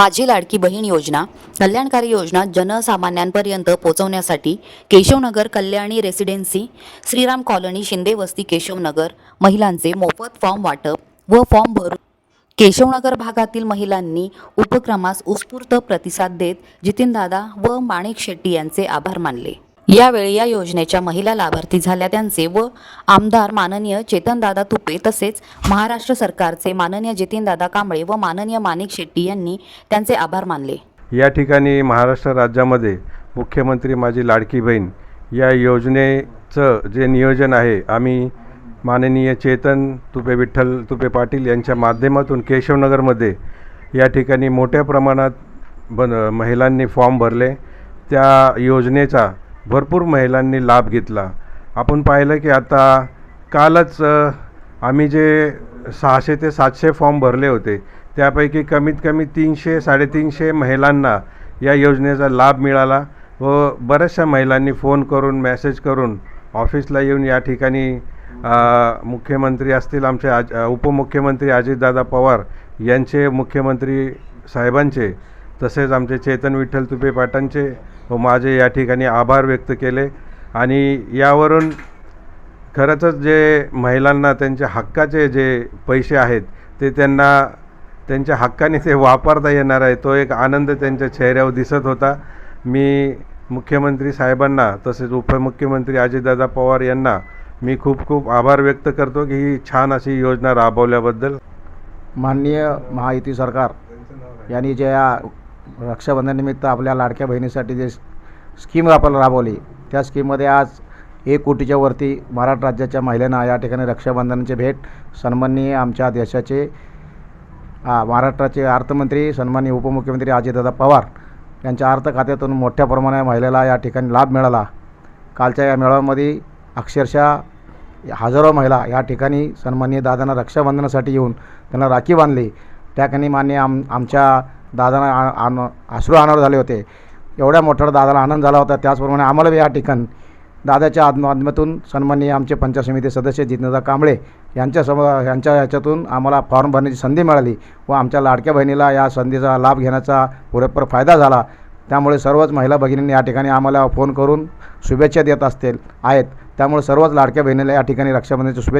माझी लाडकी बहीण योजना कल्याणकारी योजना जनसामान्यांपर्यंत पोहोचवण्यासाठी केशवनगर कल्याणी रेसिडेन्सी श्रीराम कॉलनी शिंदे वस्ती केशवनगर महिलांचे मोफत फॉर्म वाटप व फॉर्म भरून केशवनगर भागातील महिलांनी उपक्रमास उत्स्फूर्त प्रतिसाद देत जितीनदादा व माणिक शेट्टी यांचे आभार मानले. यावेळी या योजनेच्या महिला लाभार्थी झाल्या त्यांचे व आमदार माननीय चेतनदादा तुपे तसेच महाराष्ट्र सरकारचे माननीय जितीनदादा कांबळे व माननीय माणिक शेट्टी यांनी त्यांचे आभार मानले. या ठिकाणी महाराष्ट्र राज्यामध्ये मुख्यमंत्री माझी लाडकी बहीण या योजनेचं जे नियोजन आहे आम्ही माननीय चेतन तुपे विठ्ठल तुपे पाटील यांच्या माध्यमातून केशवनगरमध्ये या ठिकाणी मोठ्या प्रमाणात बन महिलांनी फॉर्म भरले. त्या योजनेचा भरपूर महिलांनी लाभ घेतला. आपण पाहिलं की आता कालच आम्ही जे सहाशे ते सातशे फॉर्म भरले होते त्यापैकी कमीत कमी तीनशे साडेतीनशे महिलांना या योजनेचा लाभ मिळाला व बऱ्याचशा महिलांनी फोन करून मेसेज करून ऑफिसला येऊन या ठिकाणी मुख्यमंत्री असतील आमचे आज उपमुख्यमंत्री अजितदादा पवार यांचे मुख्यमंत्री साहेबांचे तसेच आमचे चेतन विठ्ठल तुपे पाटांचे हो, माझे या ठिकाणी आभार व्यक्त केले. आणि यावरून खरंच जे महिलांना त्यांच्या हक्काचे जे पैसे आहेत ते त्यांना त्यांच्या हक्काने ते वापरता येणार आहे तो एक आनंद त्यांच्या चेहऱ्यावर दिसत होता. मी मुख्यमंत्री साहेबांना तसेच उपमुख्यमंत्री अजितदादा पवार यांना मी खूप खूप आभार व्यक्त करतो की ही छान अशी योजना राबवल्याबद्दल. माननीय महायुती सरकार यांनी ज्या रक्षाबंधनानिमित्त आपल्या लाडक्या बहिणीसाठी जे स्कीम आपण राबवली त्या स्कीममध्ये आज एक कोटीच्या वरती महाराष्ट्र राज्याच्या महिलांना या ठिकाणी रक्षाबंधनाची भेट सन्माननीय आमच्या देशाचे महाराष्ट्राचे अर्थमंत्री सन्माननीय उपमुख्यमंत्री अजितदादा पवार यांच्या अर्थ खात्यातून मोठ्या प्रमाणात महिलेला या ठिकाणी लाभ मिळाला. कालच्या या मेळाव्यामध्ये अक्षरशः हजारो महिला या ठिकाणी सन्माननीय दादांना रक्षाबंधनासाठी येऊन त्यांना राखी बांधली. त्या ठिकाणी मान्य आम आमच्या दादांना आन आश्रू अनावर झाले होते. एवढ्या मोठ्या दादाला आनंद झाला होता. त्याचप्रमाणे आम्हाला बी या ठिकाण दादाच्या आद- माध्यमातून सन्माननीय आमचे पंचायत समिती सदस्य जितेंद्र कांबळे यांच्या सम यांच्या ह्याच्यातून आम्हाला फॉर्म भरण्याची संधी मिळाली व आमच्या लाडक्या बहिणीला या संधीचा लाभ घेण्याचा पुरेपूर फायदा झाला. त्यामुळे सर्वच महिला भगिनींनी या ठिकाणी आम्हाला फोन करून शुभेच्छा देत असतील आहेत. त्यामुळे सर्वच लाडक्या बहिणीला या ठिकाणी रक्षाबंधनाच्या शुभेच्छा